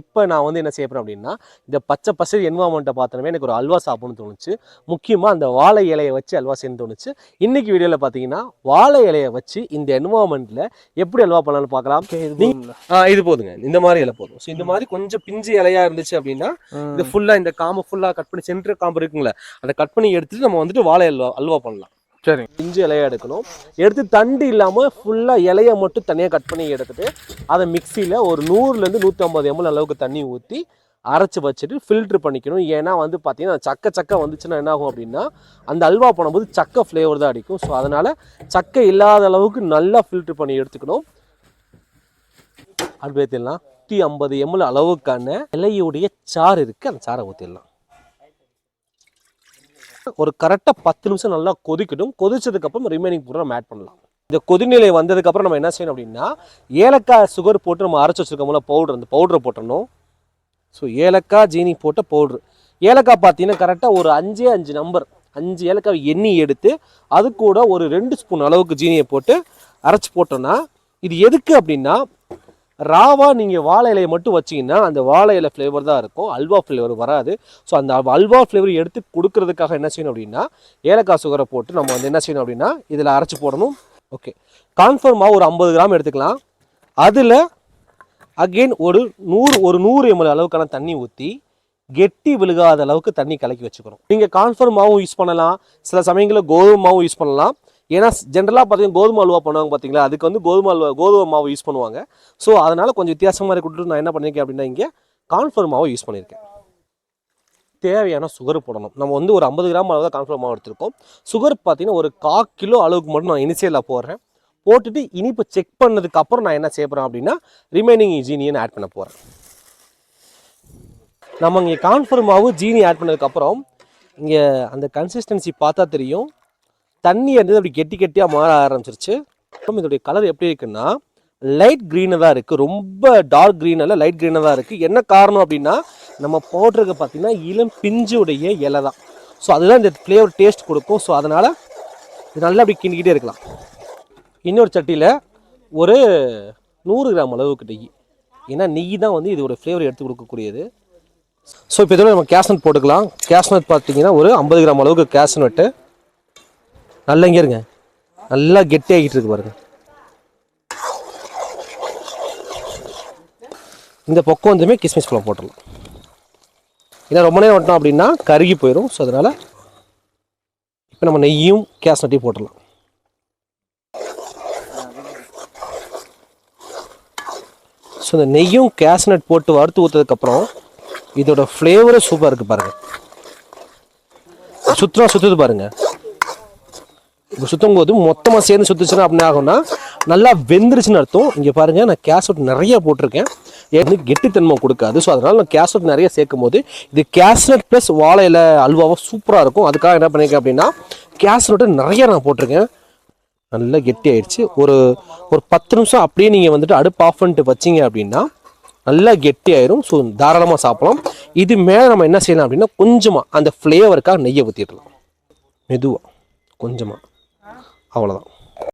இப்போ நான் வந்து என்ன செய்ய போறேன் அப்படின்னா இந்த பச்சை பசை என்வாமெண்ட்டை பார்த்தோன்னே எனக்கு ஒரு அல்வா சாப்பிடணும்னு தோணுச்சு. முக்கியமாக அந்த வாழை இலையை வச்சு அல்வா செய்யணும்னு தோணுச்சு. இன்னைக்கு வீடியோவில் பார்த்தீங்கன்னா வாழை இலையை வச்சு இந்த என்வாமெண்ட்டில் எப்படி அல்வா பண்ணலாம்னு பார்க்கலாம். இது போதுங்க. இந்த மாதிரி இலை போதும். ஸோ இந்த மாதிரி கொஞ்சம் பிஞ்சு இலையா இருந்துச்சு அப்படின்னா இது ஃபுல்லாக இந்த காம்பு ஃபுல்லாக கட் பண்ணி சென்டர் காம்பு இருக்குங்களே அதை கட் பண்ணி எடுத்துட்டு நம்ம வந்துட்டு வாழை அல்வா அல்வா பண்ணலாம். சரி இஞ்சி இலையை எடுக்கணும். எடுத்து தண்டு இல்லாமல் ஃபுல்லாக இலையை மட்டும் தனியாக கட் பண்ணி எடுத்துட்டு அதை மிக்சியில் ஒரு நூறுலேருந்து நூற்றம்பது எம்எல் அளவுக்கு தண்ணி ஊற்றி அரைச்சி வச்சுட்டு ஃபில்ட்ரு பண்ணிக்கணும். ஏன்னா வந்து பார்த்தீங்கன்னா சக்க சக்கை வந்துச்சுன்னா என்ன ஆகும் அப்படின்னா அந்த அல்வா பண்ணும்போது சக்கை ஃப்ளேவர் தான் அடிக்கும். ஸோ அதனால் சக்கை இல்லாத அளவுக்கு நல்லா ஃபில்ட்ரு பண்ணி எடுத்துக்கணும். அப்படி ஏற்றிடலாம் நூற்றி ஐம்பது எம்எல் அளவுக்கான இலையுடைய சாறு இருக்குது அந்த சாறை ஊற்றிடலாம் ஒரு கரெக்டாக பத்து நிமிஷம் நல்லா கொதிக்கட்டும். கொதிச்சதுக்கப்புறம் ரிமைனிங் பொருள் நம்ம ஆட் பண்ணலாம். இந்த கொதிநிலை வந்ததுக்கப்புறம் நம்ம என்ன செய்யணும் அப்படின்னா ஏலக்காய் சுகர் போட்டு நம்ம அரைச்சி வச்சிருக்கோம்ல பவுடர் அந்த பவுடரை போட்டணும். ஸோ ஏலக்காய் ஜீனி போட்ட பவுட்ரு ஏலக்காய் பார்த்தீங்கன்னா கரெக்டாக ஒரு அஞ்சே அஞ்சு நம்பர் அஞ்சு ஏலக்காய் எண்ணி எடுத்து அது கூட ஒரு ரெண்டு ஸ்பூன் அளவுக்கு ஜீனியை போட்டு அரைச்சி போட்டோன்னா இது எதுக்கு அப்படின்னா ராவா நீங்கள் வாழை இலையை மட்டும் வச்சிங்கன்னா அந்த வாழை இலை ஃப்ளேவர் தான் இருக்கும். அல்வா ஃப்ளேவர் வராது. ஸோ அந்த அல்வா ஃப்ளேவர் எடுத்து கொடுக்கறதுக்காக என்ன செய்யணும் அப்படின்னா ஏலக்காய் சுகரை போட்டு நம்ம வந்து என்ன செய்யணும் அப்படின்னா இதில் அரைச்சி போடணும். ஓகே கான்ஃபார்மாக ஒரு ஐம்பது கிராம் எடுத்துக்கலாம். அதில் அகெயின் ஒரு நூறு ஒரு நூறு எம்எல் அளவுக்கான தண்ணி ஊற்றி கெட்டி விழுகாத அளவுக்கு தண்ணி கலக்கி வச்சுக்கணும். நீங்கள் கான்ஃபர்மாவும் யூஸ் பண்ணலாம். சில சமயங்களில் கோதுமாவும் யூஸ் பண்ணலாம். ஏன்னா ஜென்ரலாக பார்த்தீங்கன்னா கோதுமை அல்வா பண்ணுவாங்க பார்த்தீங்களா அதுக்கு வந்து கோதுமை அல்வா கோதுமை மாவு யூஸ் பண்ணுவாங்க. ஸோ அதனால் கொஞ்சம் வித்தியாசமாக இருக்கட்டும் நான் என்ன பண்ணியிருக்கேன் அப்படின்னா இங்கே கான்ஃபர் மாவை யூஸ் பண்ணியிருக்கேன் தேவையான சுகர் போடணும். நம்ம வந்து ஒரு ஐம்பது கிராம் அளவு தான் கான்ஃபர்ம் மாவு எடுத்திருக்கோம். சுகர் பார்த்தீங்கன்னா ஒரு கா கிலோ அளவுக்கு மட்டும் நான் இனிஷியலாக போடுறேன். போட்டுட்டு இனிப்பு செக் பண்ணதுக்கு அப்புறம் நான் என்ன செய்ய போகிறேன் அப்படின்னா ரிமைனிங் ஜீனியன் ஆட் பண்ண போகிறேன் நம்ம இங்கே கான்ஃபர் மாவு ஜீனி ஆட் பண்ணதுக்கப்புறம் இங்கே அந்த கன்சிஸ்டன்சி பார்த்தா தெரியும். தண்ணி இருந்தது அப்படி கெட்டி கெட்டியாக மாற ஆரம்பிச்சிருச்சு. அப்புறம் இதோடைய கலர் எப்படி இருக்குன்னா லைட் க்ரீனாக தான் இருக்குது ரொம்ப டார்க் க்ரீன் அல்ல லைட் க்ரீனாக தான் இருக்குது என்ன காரணம் அப்படின்னா நம்ம பவுடருக்கு பார்த்தீங்கன்னா இளம் பிஞ்சுடைய இலை தான். ஸோ அதுதான் இந்த ஃப்ளேவர் டேஸ்ட் கொடுக்கும். ஸோ அதனால் இது நல்லா அப்படி கிண்டிக்கிட்டே இருக்கலாம். இன்னொரு சட்டியில் ஒரு நூறு கிராம் அளவுக்கு நெய். ஏன்னா நெய் தான் வந்து இதோட ஃப்ளேவர் எடுத்து கொடுக்கக்கூடியது. ஸோ இப்போ இதோட நம்ம கேஷ்நட் போட்டுக்கலாம். கேஷ்நட் பார்த்தீங்கன்னா ஒரு ஐம்பது கிராம் அளவுக்கு கேஷ்நட்டு நல்லா இங்கே இருங்க. நல்லா கெட்டியாகிட்டு இருக்கு பாருங்க. இந்த பக்கம் வந்துமே கிஸ்மிஸ் பழம் போட்டுடலாம். ஏன்னா ரொம்ப நேரம் விட்டோம் அப்படின்னா கருகி போயிடும் ஸோ அதனால் இப்போ நம்ம நெய்யும் கேஸ் கேஷ்நட்டையும் போட்டுடலாம். ஸோ இந்த நெய்யும் கேஷ்நட் போட்டு வறுத்து ஊற்றதுக்கப்புறம் இதோட ஃப்ளேவரும் சூப்பராக இருக்குது பாருங்கள் சுத்தமாக சுற்றுது பாருங்கள் இப்போ சுற்றும் போது மொத்தமாக சேர்ந்து சுற்றுச்சுன்னா அப்படின்னு ஆகும்னா நல்லா வெந்துருச்சுன்னு அர்த்தம். இங்கே பாருங்கள் நான் கேசட் நிறைய போட்டிருக்கேன். எனக்கு கெட்டித்தன்மை கொடுக்காது. ஸோ அதனால் நான் கேசட் நிறைய சேர்க்கும் போது இது கேஸ்நட் ப்ளஸ் வாழை இலை அல்வாவாக சூப்பராக இருக்கும். அதுக்காக என்ன பண்ணியிருக்கேன் அப்படின்னா கேஸ்நட்டு நிறைய நான் போட்டிருக்கேன். நல்லா கெட்டி ஆயிடுச்சு. ஒரு ஒரு பத்து நிமிஷம் அப்படியே நீங்கள் வந்துட்டு அடுப்பு ஆஃப் பண்ணிட்டு வச்சிங்க அப்படின்னா நல்லா கெட்டி ஆயிரும். ஸோ தாராளமாக சாப்பிடலாம். இது மேலே நம்ம என்ன செய்யலாம் அப்படின்னா கொஞ்சமாக அந்த ஃப்ளேவருக்காக நெய்யை ஊற்றிடலாம் மெதுவாக கொஞ்சமாக அவ்வளோதான்